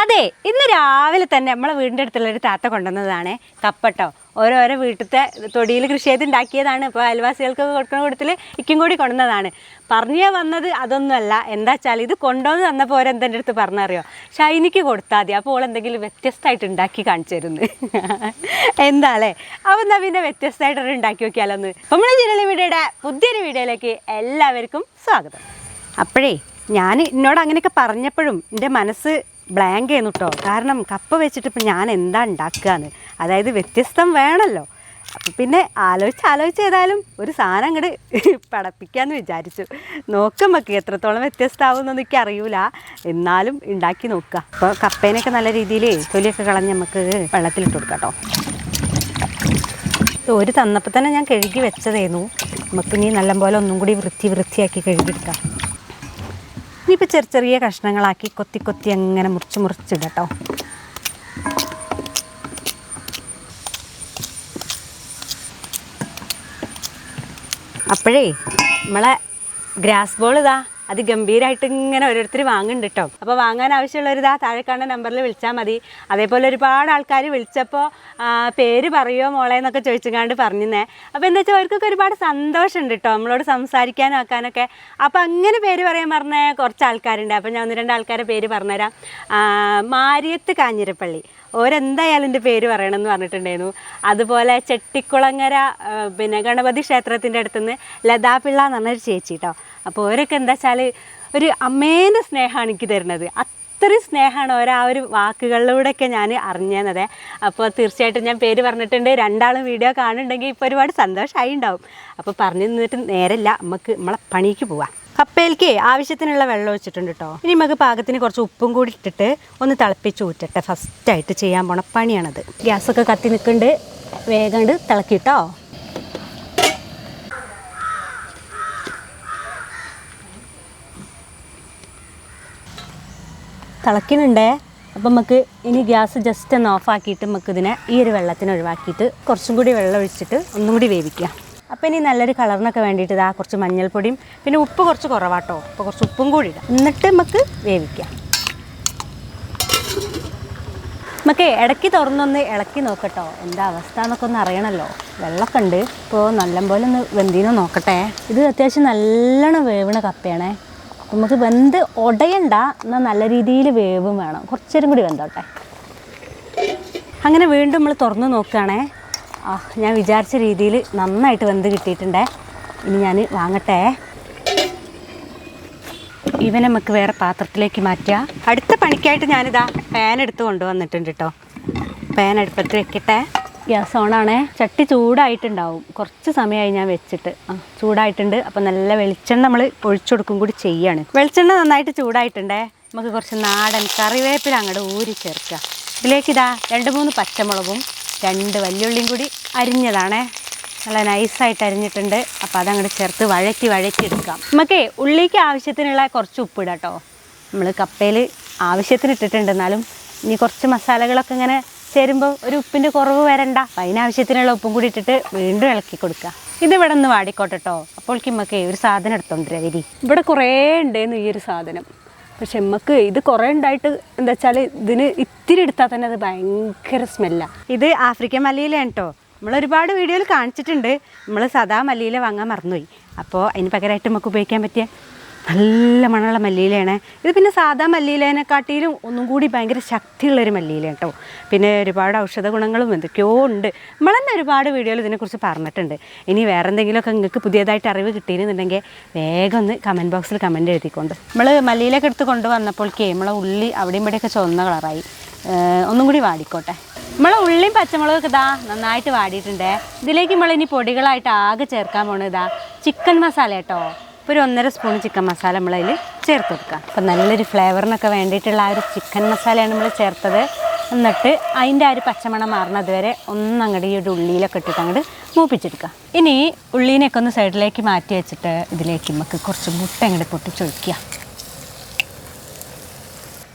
അതെ ഇന്ന് രാവിലെ തന്നെ നമ്മളെ വീടിന്റെ അടുത്തുള്ള ഒരു താത്ത കൊണ്ടുവന്നതാണ് കപ്പട്ടോ. ഓരോരോ വീട്ടിലത്തെ തൊടിയിൽ കൃഷി ചെയ്ത് ഉണ്ടാക്കിയതാണ്. ഇപ്പോൾ അയൽവാസികൾക്ക് കൊടുക്കുന്ന കൂട്ടത്തിൽ ഇക്കും കൂടി കൊണ്ടുവന്നതാണ്. പറഞ്ഞേ വന്നത് അതൊന്നുമല്ല. എന്താ വെച്ചാൽ ഇത് കൊണ്ടുവന്ന് തന്നപ്പോൾ എന്തെന്റെ അടുത്ത് പറഞ്ഞറിയോ? ഷൈനിക്ക് കൊടുത്താൽ മതി. അപ്പോൾ എന്തെങ്കിലും വ്യത്യസ്തമായിട്ട് ഉണ്ടാക്കി കാണിച്ചു തരുന്നു. എന്താ അല്ലേ? അപ്പോൾ എന്നാ പിന്നെ വ്യത്യസ്തമായിട്ട് ഉണ്ടാക്കി നോക്കിയാലോ ഒന്ന് നമ്മളെ ജില്ലയിലെ വീഡിയോയുടെ പുതിയൊരു വീഡിയോയിലേക്ക് എല്ലാവർക്കും സ്വാഗതം. അപ്പോഴേ ഞാൻ എന്നോട് അങ്ങനെയൊക്കെ പറഞ്ഞപ്പോഴും എന്റെ മനസ്സ് ബ്ലാങ്ക് ചെയ്യുന്നു കേട്ടോ കാരണം കപ്പ് വെച്ചിട്ട് ഇപ്പം ഞാൻ എന്താ ഉണ്ടാക്കുകയെന്ന് അതായത് വ്യത്യസ്തം വേണമല്ലോ പിന്നെ ആലോചിച്ച് ആലോചിച്ച് ഏതായാലും ഒരു സാധനം അങ്ങോട്ട് പടപ്പിക്കാമെന്ന് വിചാരിച്ചു. നോക്കുമ്പോൾ എത്രത്തോളം വ്യത്യസ്തമാവുമെന്ന് എനിക്ക് അറിയൂല. എന്നാലും ഉണ്ടാക്കി നോക്കുക അപ്പോൾ കപ്പേനൊക്കെ നല്ല രീതിയിൽ തൊലിയൊക്കെ കളഞ്ഞ് നമുക്ക് വെള്ളത്തിലിട്ട് കൊടുക്കാം കേട്ടോ ഒരു തന്നപ്പോൾ തന്നെ ഞാൻ കഴുകി വെച്ചതായിരുന്നു നമുക്കിനി നല്ലപോലെ ഒന്നും കൂടി വൃത്തി വൃത്തിയാക്കി കഴുകിയെടുക്കാം. ഇനിയിപ്പോൾ ചെറിയ ചെറിയ കഷ്ണങ്ങളാക്കി കൊത്തി കൊത്തി അങ്ങനെ മുറിച്ച് മുറിച്ചിടുക കേട്ടോ അപ്പോഴേ നമ്മളെ ഗ്രാസ് ബോൾ ഇതാ. അത് ഗംഭീരമായിട്ട് ഇങ്ങനെ ഓരോരുത്തർ വാങ്ങുന്നുണ്ട് കേട്ടോ അപ്പോൾ വാങ്ങാൻ ആവശ്യമുള്ളവർ ഇതാ താഴെ കാണുന്ന നമ്പറിൽ വിളിച്ചാൽ മതി. അതേപോലെ ഒരുപാട് ആൾക്കാർ വിളിച്ചപ്പോൾ പേര് പറയുമോ മോളെ എന്നൊക്കെ ചോദിച്ചുകൊണ്ട് പറഞ്ഞിരുന്നേ. അപ്പോൾ എന്താ വെച്ചാൽ അവർക്കൊക്കെ ഒരുപാട് സന്തോഷമുണ്ട് കേട്ടോ നമ്മളോട് സംസാരിക്കാനും ആക്കാനൊക്കെ. അപ്പോൾ അങ്ങനെ പേര് പറയാൻ പറഞ്ഞ കുറച്ച് ആൾക്കാരുണ്ട്. അപ്പോൾ ഞാൻ ഒന്ന് രണ്ട് ആൾക്കാരുടെ പേര് പറഞ്ഞുതരാം. മാരിയത്ത് കാഞ്ഞിരപ്പള്ളി. ഓരെന്തായാലും എന്റെ പേര് പറയണമെന്ന് പറഞ്ഞിട്ടുണ്ടായിരുന്നു. അതുപോലെ ചെട്ടിക്കുളങ്ങര പിന്നെ ഗണപതി ക്ഷേത്രത്തിന്റെ അടുത്തുനിന്ന് ലതാപിള്ള എന്ന് പറഞ്ഞൊരു ചേച്ചി കേട്ടോ അപ്പോൾ ഓരൊക്കെ എന്താ വെച്ചാൽ ഒരു അമ്മേന്റെ സ്നേഹമാണ് എനിക്ക് തരുന്നത്. അത്രയും സ്നേഹമാണ് ഓരോ ആ ഒരു വാക്കുകളിലൂടെയൊക്കെ ഞാൻ അറിഞ്ഞത് അപ്പോൾ തീർച്ചയായിട്ടും ഞാൻ പേര് പറഞ്ഞിട്ടുണ്ട്. രണ്ടാളും വീഡിയോ കാണുന്നുണ്ടെങ്കിൽ ഇപ്പോൾ ഒരുപാട് സന്തോഷമായി ഉണ്ടാവും. അപ്പോൾ പറഞ്ഞു നിന്നിട്ട് നേരല്ല നമുക്ക് നമ്മളെ പണിക്ക് പോവാം. കപ്പയിലേക്ക് ആവശ്യത്തിനുള്ള വെള്ളം ഒഴിച്ചിട്ടുണ്ട് കേട്ടോ ഇനി നമുക്ക് പാകത്തിന് കുറച്ച് ഉപ്പും കൂടി ഇട്ടിട്ട് ഒന്ന് തിളപ്പിച്ച് ഊറ്റട്ടെ. ഫസ്റ്റായിട്ട് ചെയ്യാൻ പോണ പണിയാണത്. ഗ്യാസൊക്കെ കത്തി നിൽക്കുന്നുണ്ട് വേഗം തിളക്കിട്ടോ തിളക്കുന്നുണ്ടേ. അപ്പം നമുക്ക് ഇനി ഗ്യാസ് ജസ്റ്റ് ഒന്ന് ഓഫാക്കിയിട്ട് നമുക്ക് ഇതിനെ ഈ ഒരു വെള്ളത്തിന് ഒഴിവാക്കിയിട്ട് കുറച്ചും കൂടി വെള്ളം ഒഴിച്ചിട്ട് ഒന്നും കൂടി വേവിക്കാം. അപ്പോൾ ഇനി നല്ലൊരു കളറിനൊക്കെ വേണ്ടിയിട്ട് ഇതാ കുറച്ച് മഞ്ഞൾപ്പൊടിയും പിന്നെ ഉപ്പ് കുറച്ച് കുറവാട്ടോ. അപ്പോൾ കുറച്ച് ഉപ്പും കൂടി ഇടാം. എന്നിട്ട് നമുക്ക് വേവിക്കാം. നമുക്ക് ഇടയ്ക്ക് തുറന്നൊന്ന് ഇളക്കി നോക്കട്ടോ. എന്താ അവസ്ഥ എന്നൊക്കെ ഒന്ന് അറിയണമല്ലോ വെള്ളമൊക്കെ ഉണ്ട്. ഇപ്പോൾ നല്ലപോലെ ഒന്ന് വെന്തീനോ നോക്കട്ടെ. ഇത് അത്യാവശ്യം നല്ലോണം വേവണ കപ്പയാണേ. നമുക്ക് വെന്ത് ഉടയണ്ട എന്നാൽ നല്ല രീതിയിൽ വേവും വേണം. കുറച്ചേരും കൂടി വെന്തോട്ടെ. അങ്ങനെ വീണ്ടും നമ്മൾ തുറന്ന് നോക്കുകയാണേ. ഞാൻ വിചാരിച്ച രീതിയിൽ നന്നായിട്ട് വെന്ത് കിട്ടിയിട്ടുണ്ട്. ഇനി ഞാൻ വാങ്ങട്ടെ. ഇവനെ നമുക്ക് വേറെ പാത്രത്തിലേക്ക് മാറ്റുക അടുത്ത പണിക്കായിട്ട് ഞാനിതാ പാൻ എടുത്ത് കൊണ്ടുവന്നിട്ടുണ്ട് കേട്ടോ പാൻ അടുപ്പത്ത് വെക്കട്ടെ. ഗ്യാസ് ഓണാണേ ചട്ടി ചൂടായിട്ടുണ്ടാവും. കുറച്ച് സമയമായി ഞാൻ വെച്ചിട്ട്. ആ ചൂടായിട്ടുണ്ട്. അപ്പോൾ നല്ല വെളിച്ചെണ്ണ നമ്മൾ ഒഴിച്ചു കൊടുക്കും കൂടി ചെയ്യാണ്. വെളിച്ചെണ്ണ നന്നായിട്ട് ചൂടായിട്ടുണ്ടേ. നമുക്ക് കുറച്ച് നാടൻ കറിവേപ്പില അങ്ങോട്ട് ഊരി ചേർക്കുക ഇതിലേക്ക് ഇതാ രണ്ട് മൂന്ന് പച്ചമുളകും രണ്ട് വല്യുള്ളിയും കൂടി അരിഞ്ഞതാണേ. നല്ല നൈസായിട്ട് അരിഞ്ഞിട്ടുണ്ട്. അപ്പോൾ അതങ്ങോട്ട് ചേർത്ത് വഴറ്റി വഴറ്റി എടുക്കാം. നമുക്കേ ഉള്ളിക്ക് ആവശ്യത്തിനുള്ള കുറച്ച് ഉപ്പിടാം കേട്ടോ നമ്മൾ കപ്പയിൽ ആവശ്യത്തിന് ഇട്ടിട്ടുണ്ട്. എന്നാലും ഇനി കുറച്ച് മസാലകളൊക്കെ ഇങ്ങനെ ചേരുമ്പോൾ ഒരു ഉപ്പിന്റെ കുറവ് വരണ്ട. അതിനാവശ്യത്തിനുള്ള ഉപ്പും കൂടി ഇട്ടിട്ട് വീണ്ടും ഇളക്കി കൊടുക്കുക ഇത് ഇവിടെ നിന്ന് വാടിക്കോട്ടെ കേട്ടോ അപ്പോൾ നമുക്ക് ഒരു സാധനം എടുത്തോണ്ടിരാ വരി. ഇവിടെ കുറേ ഉണ്ടെന്ന് ഈ ഒരു സാധനം. പക്ഷെ നമുക്ക് ഇത് കുറേ ഉണ്ടായിട്ട് എന്താ വെച്ചാൽ ഇതിന് ഇത്തിരി എടുത്താൽ തന്നെ അത് ഭയങ്കര സ്മെല്ലാണ് ഇത് ആഫ്രിക്കൻ മലയിലാണ് കേട്ടോ നമ്മൾ ഒരുപാട് വീഡിയോയിൽ കാണിച്ചിട്ടുണ്ട്. നമ്മൾ സദാ മല്ലിയില വാങ്ങാൻ മറന്നുപോയി. അപ്പോൾ അതിന് പകരമായിട്ട് നമുക്ക് ഉപയോഗിക്കാൻ പറ്റിയ നല്ല മണമുള്ള മല്ലിയിലയാണ്. ഇത് പിന്നെ സാധാ മല്ലിയിലേനെക്കാട്ടിലും ഒന്നും കൂടി ഭയങ്കര ശക്തിയുള്ളൊരു മല്ലിയില കേട്ടോ. പിന്നെ ഒരുപാട് ഔഷധ ഗുണങ്ങളും എന്തൊക്കെയോ ഉണ്ട്. നമ്മൾ തന്നെ ഒരുപാട് വീഡിയോയിൽ ഇതിനെക്കുറിച്ച് പറഞ്ഞിട്ടുണ്ട്. ഇനി വേറെ എന്തെങ്കിലുമൊക്കെ നിങ്ങൾക്ക് പുതിയതായിട്ട് അറിവ് കിട്ടിയിരുന്നുണ്ടെങ്കിൽ വേഗം ഒന്ന് കമന്റ് ബോക്സിൽ കമന്റ് എഴുതിക്കൊണ്ട്. നമ്മൾ മല്ലിയിലൊക്കെ എടുത്ത് കൊണ്ടുവന്നപ്പോഴേക്കേ നമ്മളെ ഉള്ളി അവിടെയും ഇവിടെയൊക്കെ ചുവന്ന കളറായി. ഒന്നും കൂടി വാടിക്കോട്ടെ. നമ്മളെ ഉള്ളിയും പച്ചമുളകൊക്കെ ഇതാ നന്നായിട്ട് വാടിയിട്ടുണ്ട്. ഇതിലേക്ക് നമ്മളിനി പൊടികളായിട്ട് ആകെ ചേർക്കാൻ പോണത് ചിക്കൻ മസാല കേട്ടോ. ഇപ്പോൾ ഒരു ഒന്നര സ്പൂൺ ചിക്കൻ മസാല നമ്മളതിൽ ചേർത്ത് കൊടുക്കുക. അപ്പം നല്ലൊരു ഫ്ലേവറിനൊക്കെ വേണ്ടിയിട്ടുള്ള ആ ഒരു ചിക്കൻ മസാലയാണ് നമ്മൾ ചേർത്തത്. എന്നിട്ട് അതിന്റെ ആ ഒരു പച്ചമണം മാറുന്നത് വരെ ഈ ഒരു ഉള്ളിയിലൊക്കെ ഇട്ടിട്ട് അങ്ങോട്ട് മൂപ്പിച്ചെടുക്കുക. ഇനി ഉള്ളീനെയൊക്കെ ഒന്ന് സൈഡിലേക്ക് മാറ്റി വെച്ചിട്ട് ഇതിലേക്ക് നമുക്ക് കുറച്ച് മുട്ട അങ്ങോട്ട് പൊട്ടിച്ചൊഴിക്കുക.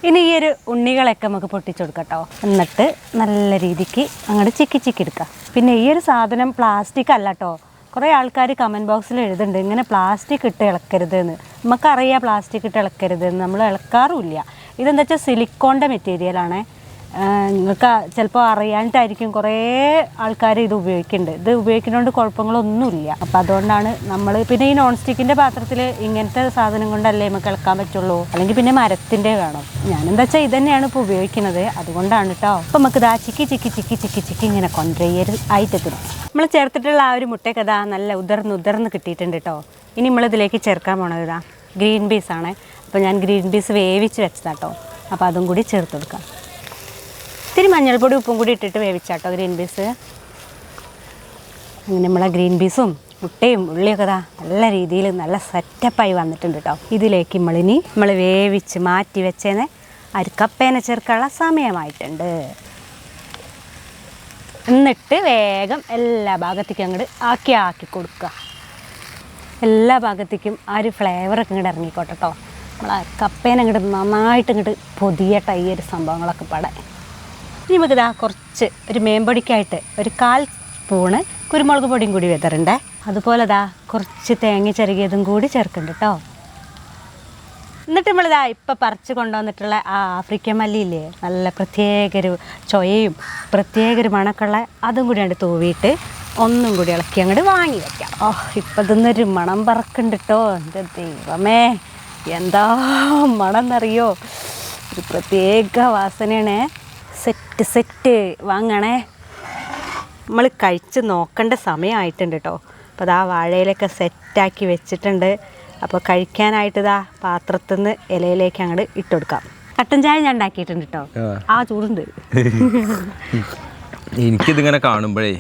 ഇനി ഈ ഒരു ഉണ്ണികളൊക്കെ നമുക്ക് പൊട്ടിച്ചു കൊടുക്കട്ടോ എന്നിട്ട് നല്ല രീതിക്ക് അങ്ങോട്ട് ചിക്കി ചിക്കി എടുക്കുക. പിന്നെ ഈ ഒരു സാധനം പ്ലാസ്റ്റിക് അല്ല കേട്ടോ. കുറേ ആൾക്കാർ കമന്റ് ബോക്സിൽ എഴുതുന്നുണ്ട് ഇങ്ങനെ പ്ലാസ്റ്റിക് ഇട്ട് ഇളക്കരുത് എന്ന് നമുക്കറിയാം പ്ലാസ്റ്റിക് ഇട്ട് ഇളക്കരുത് എന്ന് നമ്മൾ ഇളക്കാറുമില്ല ഇതെന്താ വെച്ചാൽ സിലിക്കോണിന്റെ മെറ്റീരിയലാണ് നിങ്ങൾക്ക് ചിലപ്പോൾ അറിയാനിട്ടായിരിക്കും കുറേ ആൾക്കാർ ഇത് ഉപയോഗിക്കുന്നുണ്ട് ഇത് ഉപയോഗിക്കുന്നതുകൊണ്ട് കുഴപ്പങ്ങളൊന്നുമില്ല. അപ്പോൾ അതുകൊണ്ടാണ് നമ്മൾ പിന്നെ ഈ നോൺ സ്റ്റിക്കിന്റെ പാത്രത്തിൽ ഇങ്ങനത്തെ സാധനം കൊണ്ടല്ലേ നമുക്ക് ഇളക്കാൻ പറ്റുള്ളൂ? അല്ലെങ്കിൽ പിന്നെ മരത്തിന്റെ വേണം. ഞാനെന്താ വെച്ചാൽ ഇത് തന്നെയാണ് ഇപ്പോൾ ഉപയോഗിക്കുന്നത്. അതുകൊണ്ടാണ് കേട്ടോ അപ്പോൾ നമുക്ക് ഇതാ ചിക്കി ചിക്കി ചിക്കി ചിക്കി ചിക്കി ഇങ്ങനെ കൊണ്ടുപോയി ഐറ്റത്തിന് നമ്മൾ ചേർത്തിട്ടുള്ള ആ ഒരു മുട്ടയൊക്കെ ഇതാ നല്ല ഉതിർന്ന് ഉതിർന്ന് കിട്ടിയിട്ടുണ്ട് കേട്ടോ ഇനി നമ്മളിതിലേക്ക് ചേർക്കാൻ പോണത് ഇതാ ഗ്രീൻ പീസ് ആണ് അപ്പോൾ ഞാൻ ഗ്രീൻ പീസ് വേവിച്ച് വെച്ചതാട്ടോ അപ്പോൾ അതും കൂടി ചേർത്ത് കൊടുക്കാം. ഇത്തിരി മഞ്ഞൾപ്പൊടി ഉപ്പും കൂടി ഇട്ടിട്ട് വേവിച്ചാട്ടോ ഗ്രീൻ പീസ്. അങ്ങനെ നമ്മളെ ഗ്രീൻ പീസും മുട്ടയും ഉള്ളിയൊക്കെ ദാ നല്ല രീതിയിൽ നല്ല സെറ്റപ്പായി വന്നിട്ടുണ്ട് കേട്ടോ ഇതിലേക്ക് നമ്മളിനി നമ്മൾ വേവിച്ച് മാറ്റി വെച്ചേനെ അരിക്കപ്പേന ചേർക്കാനുള്ള സമയമായിട്ടുണ്ട്. എന്നിട്ട് വേഗം എല്ലാ ഭാഗത്തേക്കും അങ്ങോട്ട് ആക്കി ആക്കി കൊടുക്കുക എല്ലാ ഭാഗത്തേക്കും ആ ഒരു ഫ്ലേവറൊക്കെ ഇങ്ങോട്ട് ഇറങ്ങിക്കോട്ടെ കേട്ടോ നമ്മൾ കപ്പേനെ അങ്ങോട്ട് നന്നായിട്ട് ഇങ്ങോട്ട് പൊതിയട്ടെ ഈ ഒരു സംഭവങ്ങളൊക്കെ പാടെ. ഇനി നമുക്ക് ഇതാ കുറച്ച് ഒരു മേമ്പൊടിക്കായിട്ട് ഒരു കാൽ സ്പൂണ് കുരുമുളക് പൊടിയും കൂടി വിതറണ്ടേ. അതുപോലെ ഇതാ കുറച്ച് തേങ്ങ ചിരകിയതും കൂടി ചേർക്കുന്നുണ്ട് കേട്ടോ എന്നിട്ട് നമ്മളിതാ ഇപ്പം പറിച്ച് കൊണ്ടുവന്നിട്ടുള്ള ആ ആഫ്രിക്കൻ മല്ലിയില്ലേ നല്ല പ്രത്യേക ഒരു ചൊയയും പ്രത്യേക ഒരു മണക്കുള്ള അതും കൂടി അങ്ങോട്ട് തൂവിയിട്ട് ഒന്നും കൂടി ഇളക്കി അങ്ങോട്ട് വാങ്ങി വയ്ക്കാം ഓ ഇപ്പം ഇതൊന്നൊരു മണം പറക്കുന്നുണ്ട് കേട്ടോ എന്റെ ദൈവമേ എന്താ മണം എന്നറിയോ? ഒരു പ്രത്യേക വാസനയാണ്. Set set വാങ്ങണേ. നമ്മൾ കഴിച്ച് നോക്കേണ്ട സമയമായിട്ടുണ്ട് കേട്ടോ അപ്പോൾ അതാ വാഴയിലൊക്കെ സെറ്റാക്കി വെച്ചിട്ടുണ്ട്. അപ്പോൾ കഴിക്കാനായിട്ട് ഇതാ പാത്രത്തിൽ നിന്ന് ഇലയിലേക്ക് അങ്ങോട്ട് ഇട്ട് കൊടുക്കാം കട്ടൻ ചായ ഞാൻ ഉണ്ടാക്കിയിട്ടുണ്ട് കേട്ടോ ആ. ചൂടുണ്ട്. എനിക്കിതിങ്ങനെ കാണുമ്പോഴേ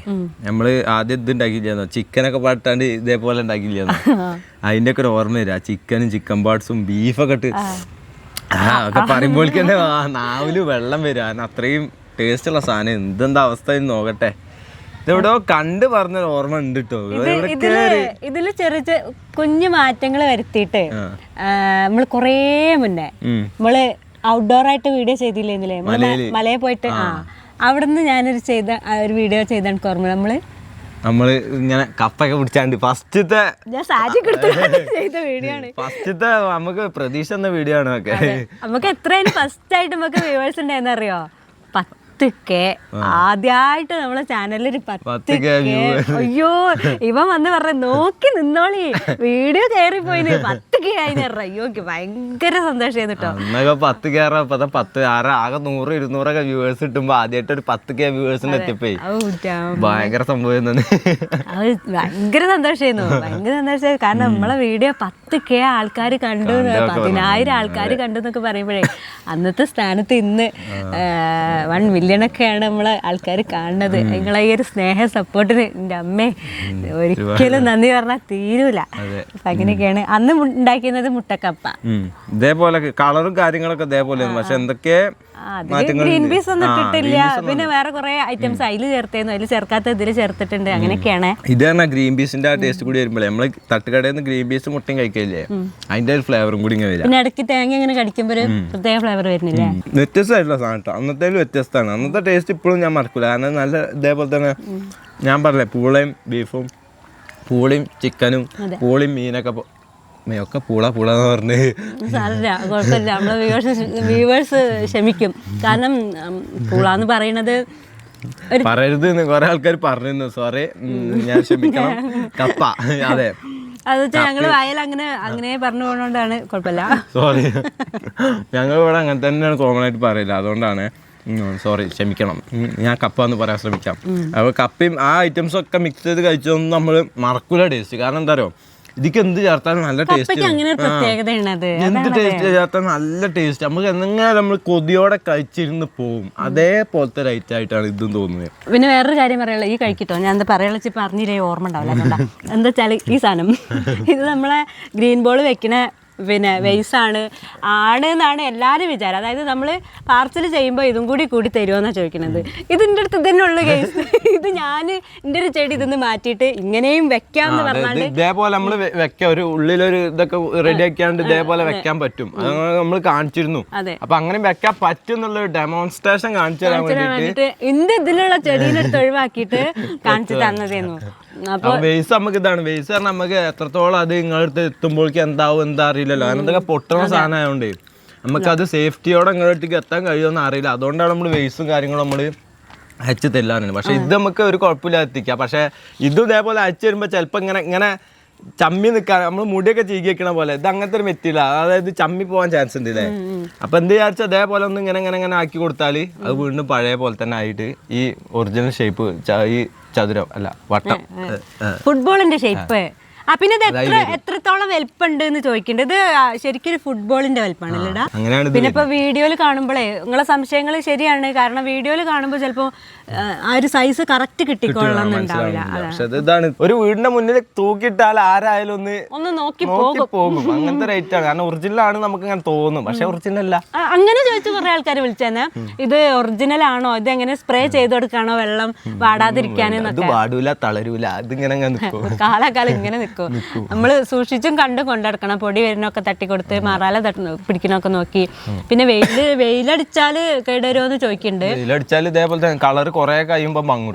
നമ്മൾ ആദ്യം ഇത് ഉണ്ടാക്കിയില്ലാന്നോ? ചിക്കനൊക്കെ പാട്ടാണ്ട് ഇതേപോലെ ഉണ്ടാക്കിയില്ലാന്നോ? അതിന്റെ ഒക്കെ ഒരു ഓർമ്മ വരാ. ചിക്കനും ചിക്കൻ പാർട്സും ബീഫൊക്കെ ഇട്ട് ആ ഒക്കെ പറയുമ്പോഴേക്ക് തന്നെ നാവിൽ വെള്ളം വരും. കാരണം അത്രയും ടേസ്റ്റ് ഉള്ള സാധനം. എന്തെന്താ അവസ്ഥ എന്ന് നോക്കട്ടെ. ഇതെവിടെയോ കണ്ട് പറഞ്ഞ ഓർമ്മ ഉണ്ട് കേട്ടോ ഇതിൽ ഇതിൽ ചെറിയ കുഞ്ഞു മാറ്റങ്ങൾ വരുത്തിയിട്ട് നമ്മൾ കൊറേ മുന്നേ. നമ്മൾ ഔട്ട്ഡോർ ആയിട്ട് വീഡിയോ ചെയ്തില്ലേ. മലയിൽ പോയിട്ട് ആ. അവിടുന്ന് ഞാനൊരു ചെയ്ത ഒരു വീഡിയോ ചെയ്ത ഓർമ്മ നമ്മൾ നമ്മൾ ഇങ്ങനെ കപ്പൊക്കെ പിടിച്ചാണ്ട് ഫസ്റ്റത്തെ ഞാൻ ചെയ്ത വീഡിയോ ആണ് ഫസ്റ്റത്തെ നമുക്ക് പ്രതീക്ഷ എന്ന വീഡിയോ ആണ് ഒക്കെ നമുക്ക് എത്രയും ഫസ്റ്റ് ആയിട്ട് നമുക്ക് വ്യൂവേഴ്സ് ഉണ്ടായെന്ന് അറിയോ? പത്ത് കെ ആദ്യമായിട്ട് നമ്മളെ ചാനലിൽ ഒരു പത്ത് 10K കെ അയ്യോ ഇവ വന്ന് പറഞ്ഞ നോക്കി നിന്നോളി. വീഡിയോ കയറി പോയിന് പത്ത് കെ ആയിന്ന് പറഞ്ഞ. അയ്യോ ഭയങ്കര സന്തോഷം കേട്ടോ പത്ത് കയറാ പത്ത് ആറ് ആകെ നൂറ് ഇരുന്നൂറൊക്കെ വ്യൂവേഴ്സ് കിട്ടുമ്പോ ആദ്യമായിട്ട് ഒരു പത്ത് കെ വ്യൂവേഴ്സിന് എത്തിപ്പോയി. ഭയങ്കര സംഭവം ഭയങ്കര സന്തോഷമായിരുന്നു ഭയങ്കര സന്തോഷം കാരണം നമ്മളെ വീഡിയോ പത്ത് കെ ആൾക്കാർ കണ്ടു പതിനായിരം ആൾക്കാർ കണ്ടു എന്നൊക്കെ പറയുമ്പോഴേ അന്നത്തെ സ്ഥാനത്ത് ഇന്ന് വൺ മില്യൺ ഒക്കെയാണ് നമ്മളെ ആൾക്കാർ കാണുന്നത്. നിങ്ങളെ ഈ ഒരു സ്നേഹ സപ്പോർട്ടിന് എന്റെ അമ്മേ ഒരിക്കലും നന്ദി പറഞ്ഞാൽ തീരൂല. അങ്ങനെയൊക്കെയാണ്. അന്ന് ഉണ്ടാക്കിയത് മുട്ടക്കപ്പ. ഇതേപോലെ കളറും കാര്യങ്ങളൊക്കെ ഇതേപോലെ പക്ഷെ എന്തൊക്കെ ഗ്രീൻ പീസ് ഒന്നും ഇട്ടിട്ടില്ല. പിന്നെ വേറെ കുറെ ഐറ്റംസ് അതിൽ ചേർത്തേന്നു. അതിൽ ചേർക്കാത്ത ഇതിൽ ചേർത്തിട്ടുണ്ട്. അങ്ങനെയൊക്കെയാണ്. ഇത് പറഞ്ഞാൽ ഗ്രീൻ പീസിന്റെ ആ ടേസ്റ്റ് കൂടി വരുമ്പോഴേ നമ്മൾ തട്ടുകടയിൽ നിന്ന് ഗ്രീൻ പീസ് മുട്ടയും കഴിക്കില്ലേ അതിന്റെ ഒരു ഫ്ലേവറും കൂടി ഇങ്ങനെ വരും. പിന്നെ ഇടയ്ക്ക് തേങ്ങ ഇങ്ങനെ കടിക്കുമ്പോൾ ഒരു പ്രത്യേക ഫ്ലേവർ വരുന്നില്ലേ? വ്യത്യസ്തമായിട്ടുള്ള സാധനം അന്നത്തെ അന്നത്തേലും വ്യത്യസ്തമാണ്. അന്നത്തെ ടേസ്റ്റ് ഇപ്പോഴും ഞാൻ മറക്കൂല. കാരണം നല്ല ഇതേപോലെ തന്നെ ഞാൻ പറഞ്ഞേ പൂളയും ബീഫും പൂളിയും ചിക്കനും പൂളിയും മീനൊക്കെ ഒക്കെ പൂള പൂള എന്ന് പറഞ്ഞ്. സാരമില്ല കുഴപ്പമില്ല. നമ്മളെ വ്യൂവേഴ്സ് വ്യൂവേഴ്സ് ക്ഷമിക്കും. കാരണം പൂള എന്ന് പറയുന്നത് പറയരുത് എന്ന് കുറെ ആൾക്കാർ പറഞ്ഞിരുന്നു. സോറി ഞാൻ ക്ഷമിക്കണം. കപ്പ. അതെ. ഞങ്ങൾ വയൽ അങ്ങനെ അങ്ങനെ പറഞ്ഞു കുഴപ്പമില്ല സോറി ഞങ്ങൾ ഇവിടെ അങ്ങനെ തന്നെയാണ് കോമൺ ആയിട്ട് പറയില്ല അതുകൊണ്ടാണ് സോറി ക്ഷമിക്കണം. ഞാൻ കപ്പ എന്ന് പറയാൻ ശ്രമിക്കാം. അപ്പോൾ കപ്പയും ആ ഐറ്റംസ് ഒക്കെ മിക്സ് ചെയ്ത് കഴിച്ചതൊന്നും നമ്മൾ മറക്കൂല ടേസ്റ്റ് കാരണം എന്താ പറയുക ഇതിക്ക് എന്ത് ചേർത്താലും നല്ല ടേസ്റ്റ് അങ്ങനെ ഒരു എന്ത് ടേസ്റ്റ് ചേർത്താൽ നല്ല ടേസ്റ്റ് നമുക്ക് എന്തെങ്കിലും നമ്മൾ കൊതിയോടെ കഴിച്ചിരുന്ന് പോവും. അതേപോലത്തെ റൈറ്റ് ആയിട്ടാണ് ഇതും തോന്നുന്നത്. പിന്നെ വേറൊരു കാര്യം പറയാനുള്ള. ഈ കഴിക്കട്ടോ. ഞാൻ എന്താ പറയാനുള്ള വെച്ച് പറഞ്ഞില്ലേ ഓർമ്മ ഉണ്ടാവില്ല. എന്താ വെച്ചാൽ ഈ സാധനം. ഇത് നമ്മളെ ഗ്രീൻ ബോൾ വെക്കണ പിന്നെ വെയ്സാണ് ആണ് എന്നാണ് എല്ലാവരും വിചാരം. അതായത് നമ്മൾ പാർസൽ ചെയ്യുമ്പോൾ ഇതും കൂടി കൂടി തരുമോന്നാണ് ചോദിക്കുന്നത്. ഇതിന്റെ അടുത്ത് തന്നെ ഉള്ളു കേസ് ഇത് ഞാൻ എന്റെ ഒരു ചെടി ഇതൊന്ന് മാറ്റിയിട്ട് ഇങ്ങനെയും വെക്കാമെന്ന് എന്ന് പറഞ്ഞാൽ ഇതേപോലെ നമ്മൾ വെക്കാം ഒരു ഉള്ളിലൊരു ഇതൊക്കെ റെഡി ആക്കിയാണ്ട് ഇതേപോലെ വെക്കാൻ പറ്റും. അത് നമ്മൾ കാണിച്ചിരുന്നു. അപ്പൊ അങ്ങനെ വെക്കാൻ പറ്റും എന്നുള്ള ഡെമോൺസ്ട്രേഷൻ കാണിച്ചു തരാൻ വേണ്ടിയിട്ട്. എന്ത് ഇതിലുള്ള ചെടീനെ എടുത്ത് ഒഴിവാക്കിയിട്ട് കാണിച്ചു തന്നതേന്നു. വെയ്സ് നമുക്ക് ഇതാണ്. വെയ്സ് പറഞ്ഞാൽ നമുക്ക് എത്രത്തോളം അത് നിങ്ങളുടെ അടുത്ത് എത്തുമ്പോഴേക്ക് എന്താവും എന്താ അറിയില്ലല്ലോ കാരണം പൊട്ടണ പൊട്ടുന്ന സാധനം ആയതുകൊണ്ട് നമുക്കത് സേഫ്റ്റിയോടെ അങ്ങോട്ടേക്ക് എത്താൻ കഴിയുമെന്ന് അറിയില്ല. അതുകൊണ്ടാണ് നമ്മൾ വേസ്റ്റും കാര്യങ്ങളും നമ്മൾ അയച്ച് തെല്ലാനാണ് പക്ഷെ ഇത് നമുക്ക് ഒരു കുഴപ്പമില്ല എത്തിക്കാം. പക്ഷെ ഇതും ഇതേപോലെ അയച്ചു വരുമ്പോൾ ചിലപ്പോൾ ഇങ്ങനെ ഇങ്ങനെ ചമ്മി നിൽക്കാൻ നമ്മൾ മുടിയൊക്കെ ചീകി വെക്കണ പോലെ ഇത് അങ്ങനത്തെ ഒരു മെറ്റില്ല അതായത് ചമ്മി പോകാൻ ചാൻസ് ഉണ്ട് ഇല്ലേ? അപ്പൊ എന്ത് വിചാരിച്ചാൽ അതേപോലെ ഒന്ന് ഇങ്ങനെ ഇങ്ങനെ ഇങ്ങനെ ആക്കി കൊടുത്താൽ അത് വീണ്ടും പഴയ പോലെ തന്നെ ആയിട്ട് ഈ ഒറിജിനൽ ഷേപ്പ് ഈ ചതുരം അല്ല വട്ടം. ഫുട്ബോളിന്റെ ഷേപ്പ് പിന്നെ ഇത് എത്ര എത്രത്തോളം വലിപ്പമുണ്ട് എന്ന് ചോദിക്കേണ്ടത് ഇത് ശരിക്കും ഒരു ഫുട്ബോളിന്റെ വലിപ്പമാണല്ലേടാ പിന്നെ ഇപ്പൊ വീഡിയോയിൽ കാണുമ്പോഴേ നിങ്ങളെ സംശയങ്ങൾ ശരിയാണ്. കാരണം വീഡിയോയിൽ കാണുമ്പോൾ ചിലപ്പോൾ ആ ഒരു സൈസ് കറക്റ്റ് കിട്ടിക്കൊള്ളാം മനസ്സിലാവുന്നില്ല. പക്ഷെ ഇത് ഇതാണ്. ഒരു വീടിന്റെ മുന്നിൽ തൂക്കിയിട്ടാൽ ആരായാലും ഒന്ന് ഒന്ന് നോക്കി പോകും. അങ്ങനത്തെ റേറ്റ് ആണ്. കാരണം ഒറിജിനൽ ആണ് നമുക്ക് അങ്ങനെ തോന്നും. പക്ഷെ ഒറിജിനൽ അല്ല. അങ്ങനെ ചോദിച്ചു കുറെ ആൾക്കാർ വിളിച്ചേന്നെ ഇത് ഒറിജിനൽ ആണോ? ഇത് എങ്ങനെ സ്പ്രേ ചെയ്ത് കൊടുക്കാണോ വെള്ളം വാടാതിരിക്കാനെന്നൊക്കെ പാടൂല തളരൂല. നിൽക്കും കാലാകാലം ഇങ്ങനെ നിൽക്കും നമ്മൾ സൂക്ഷിച്ചും കണ്ടും കൊണ്ടടക്കണം. പൊടി വരുന്നൊക്കെ തട്ടിക്കൊടുത്ത് മറാല തട്ട പിടിക്കണൊക്കെ നോക്കി. പിന്നെ വെയിൽ വെയിലടിച്ചാൽ കേടുവരുമോ ചോദിക്കുന്നുണ്ട് ഇതിലടിച്ചാൽ ഇതേപോലെ തന്നെ കളർ കുറെ കഴിയുമ്പോൾ മങ്ങും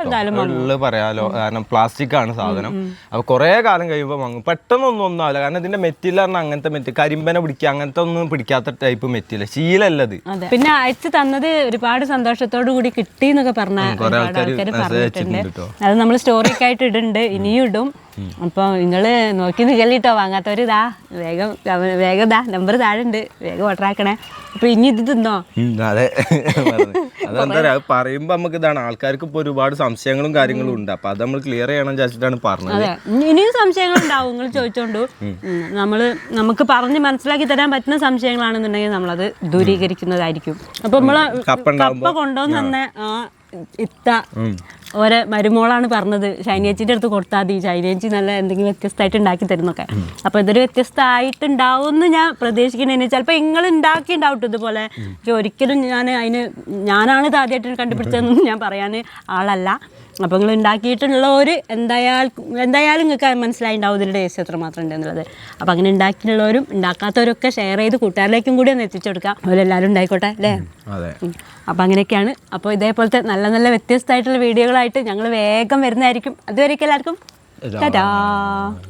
പറയാലോ. കാരണം പ്ലാസ്റ്റിക് ആണ് സാധനം അപ്പൊ കുറെ കാലം കഴിയുമ്പോൾ മങ്ങും. പെട്ടെന്നൊന്നും ഒന്നും ആവില്ല കാരണം ഇതിന്റെ മെറ്റിൽ പറഞ്ഞാൽ അങ്ങനത്തെ മെറ്റ് കരിമ്പനെ പിടിക്കുക അങ്ങനത്തെ ഒന്നും പിടിക്കാത്ത ടൈപ്പ് മെറ്റില്ല ശീലല്ലത്. അത്. പിന്നെ അയച്ചു തന്നത് ഒരുപാട് സന്തോഷത്തോടു കൂടി കിട്ടി എന്നൊക്കെ പറഞ്ഞ ആൾക്കാർ പറഞ്ഞിട്ടുണ്ട്. അത് നമ്മൾ സ്റ്റോറിയൊക്കെ ആയിട്ട് ഇടുന്നുണ്ട്. ഇനിയും ഇടും. അപ്പോൾ നിങ്ങൾ നോക്കി നികലിട്ടോ വാങ്ങാത്തവർ ഇതാ വേഗം വേഗം ഇതാ നമ്പർ താഴെ ഉണ്ട് വേഗം ഓർഡർ ആക്കണേ. അപ്പോൾ ഇനി ഇത് തിന്നോ? അതെ. അതെന്താ പറയാ അത് പറയുമ്പോ നമുക്ക് ഇതാണ് ആൾക്കാർക്ക് ഇപ്പൊ ഒരുപാട് സംശയങ്ങളും കാര്യങ്ങളും ഉണ്ട്. അപ്പൊ അത് നമ്മൾ ക്ലിയർ ചെയ്യണം വിചാരിച്ചിട്ടാണ് പറഞ്ഞത്. അതെ. ഇനിയും സംശയങ്ങൾ ഉണ്ടാവും നിങ്ങൾ ചോദിച്ചോണ്ടു. നമ്മൾ നമുക്ക് പറഞ്ഞ് മനസ്സിലാക്കി തരാൻ പറ്റുന്ന സംശയങ്ങളാണെന്നുണ്ടെങ്കിൽ നമ്മളത് ദൂരീകരിക്കുന്നതായിരിക്കും. അപ്പൊ നമ്മൾ കപ്പ കൊണ്ടുവന്ന് തന്നെ ആ ഇത്ത ഓരോ മരുമോളാണ് പറഞ്ഞത് ഷൈനേച്ചിന്റെ അടുത്ത് കൊടുത്താൽ മതി ഷൈനേച്ചി നല്ല എന്തെങ്കിലും വ്യത്യസ്തമായിട്ട് ഉണ്ടാക്കി തരുന്നൊക്കെ. അപ്പൊ ഇതൊരു വ്യത്യസ്തമായിട്ടുണ്ടാവും ഞാൻ പ്രതീക്ഷിക്കുന്നതിന് ചിലപ്പോൾ നിങ്ങൾ ഉണ്ടാക്കിയിട്ടുണ്ടാവും ട്ടോ ഇതുപോലെ. പക്ഷെ ഒരിക്കലും ഞാൻ അതിന് ഞാനാണ് ഇത് ആദ്യമായിട്ട് കണ്ടുപിടിച്ചതെന്നൊന്നും ഞാൻ പറയാൻ ആളല്ല. അപ്പോൾ നിങ്ങൾ ഒരു എന്തായാലും എന്തായാലും നിങ്ങൾക്ക് മനസ്സിലായി ഉണ്ടാവും ഇതിന്റെ ടേസ്റ്റ് എത്ര ഉണ്ടെന്നുള്ളത് അപ്പോൾ അങ്ങനെ ഉണ്ടാക്കിയിട്ടുള്ളവരും ഉണ്ടാക്കാത്തവരൊക്കെ ഷെയർ ചെയ്ത് കൂട്ടുകാരിലേക്കും കൂടി ഒന്ന് എത്തിച്ചു കൊടുക്കാം. അവരെല്ലാവരും ഉണ്ടായിക്കോട്ടെ അല്ലേ? അപ്പോൾ അങ്ങനെയൊക്കെയാണ്. അപ്പോൾ ഇതേപോലത്തെ നല്ല നല്ല വ്യത്യസ്തമായിട്ടുള്ള വീഡിയോകളായിട്ട് ഞങ്ങൾ വേഗം വരുന്നതായിരിക്കും. അതുവരെയൊക്കെ എല്ലാവർക്കും ടാറ്റാ.